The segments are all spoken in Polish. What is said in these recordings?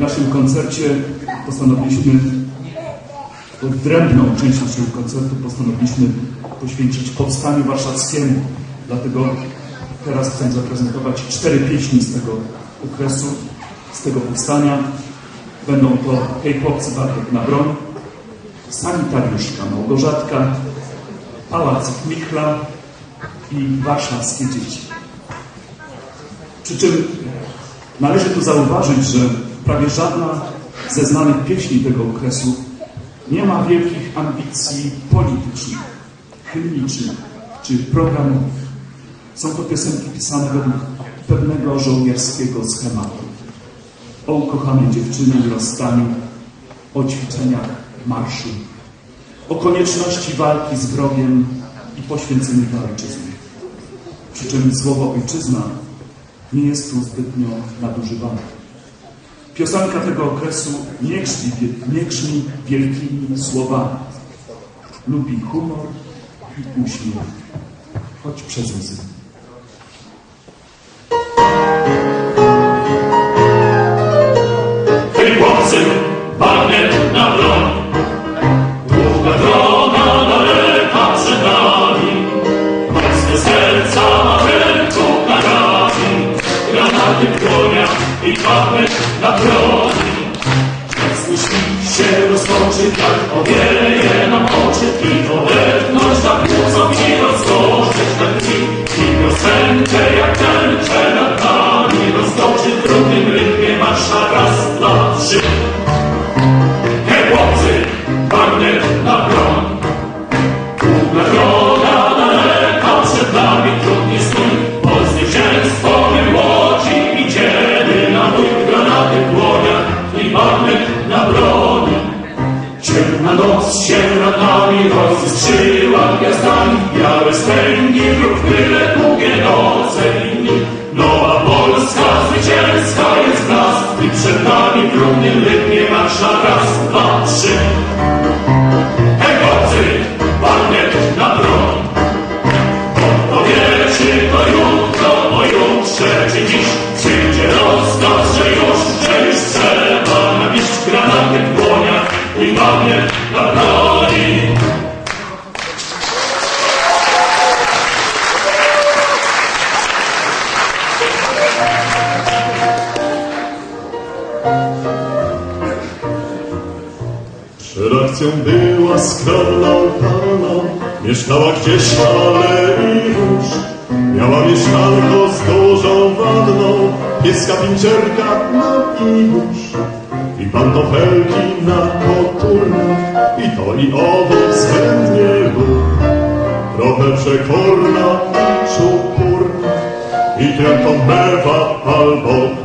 naszym koncercie postanowiliśmy, odrębną część naszego koncertu postanowiliśmy poświęcić powstaniu warszawskiemu. Dlatego teraz chcę zaprezentować cztery pieśni z tego okresu, z tego powstania. Będą to Hej chłopcy, Bartek na broń, Sanitariuszka Małgorzatka, Pałac Michla i Warszawskie Dzieci. Przy czym należy tu zauważyć, że prawie żadna ze znanych pieśni tego okresu nie ma wielkich ambicji politycznych, hymnicznych czy programowych. Są to piosenki pisane według pewnego żołnierskiego schematu. O ukochanej dziewczynie i rozstaniu, o ćwiczeniach marszu, o konieczności walki z wrogiem i poświęceniu dla ojczyzny. Przy czym słowo ojczyzna nie jest tu zbytnio nadużywane. Piosenka tego okresu nie grzmi, wielkimi słowami. Lubi humor i uśmiech, choć przez łzy. Serca na ręku karami. Granaty w dłoniach i bagnet na broni. Świt się roztoczy, tak powieje nam oczy. I to wewnątrz tak mocno ci rozgorzeć tak ci. I piosenkę jak tęczę nad nami roztoczy w drugim rytmie marsza raz, nami rozstrzyła gwiazdami, białe stęgi wróg tyle długie noce i dni. Nowa Polska zwycięska jest w nas i przed nami w równym rytmie marsza raz, dwa, trzy. Chłopcy, na broń. Odpowiedzi to jutro, pojutrze czy dziś Przed akcją była skromną panną, mieszkała gdzieś na alei róż. Miała mieszkanko z dużą wanną, pieska pinczerka, no i. I pantofelki na koturnach, i to i owo względnie lub. Trochę przekorna i czupurna, i tylko mewa albo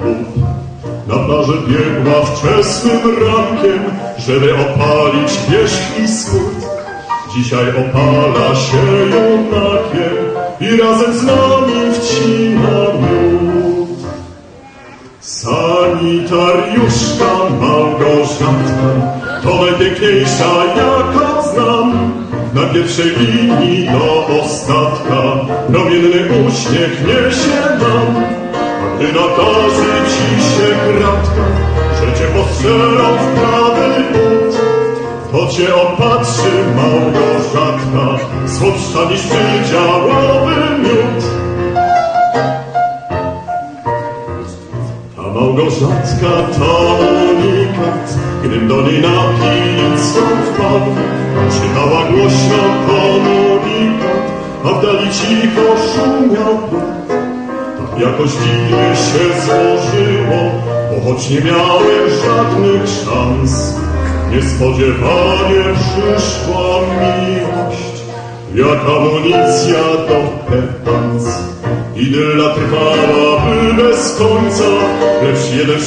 plaży biegła wczesnym rankiem, żeby opalić wierzch i skórt. Dzisiaj opala się junakiem i razem z nami wcina miód. Sanitariuszka Małgorzatka to najpiękniejsza jaka znam. Na pierwszej linii do ostatka promienny uśmiech niesie nam. Gdy nadarzy ci się kratka, że cię postrzelą w prawy but, to cię opatrzy Małgorzatka, słodsza niż przydziałowy miód. A Małgorzatka to unikat, gdym do niej napicą wpadł, czytała głośno komunikat, a w dali cicho szumiał. Jakoś dziwnie się złożyło, bo choć nie miałem żadnych szans, niespodziewanie przyszła miłość, jak amunicja do petans. Idylla trwałaby bez końca, lecz jeden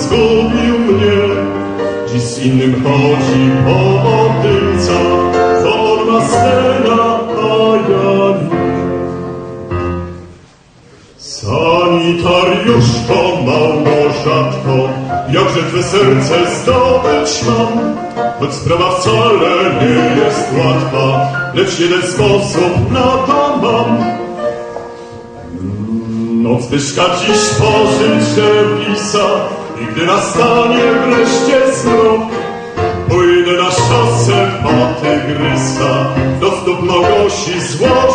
zgubił mnie. Dziś z innym chodzi poodylca, bo on ma scena, Sanitariuszko, Małgorzatko, jakże twe serce zdobyć mam, choć sprawa wcale nie jest łatwa, lecz jeden sposób na to mam. Noc Zbyszka dziś pożyczę pisa, I gdy nastanie wreszcie znów, pójdę na szosę po tygrysa, do stóp Małgosi złożę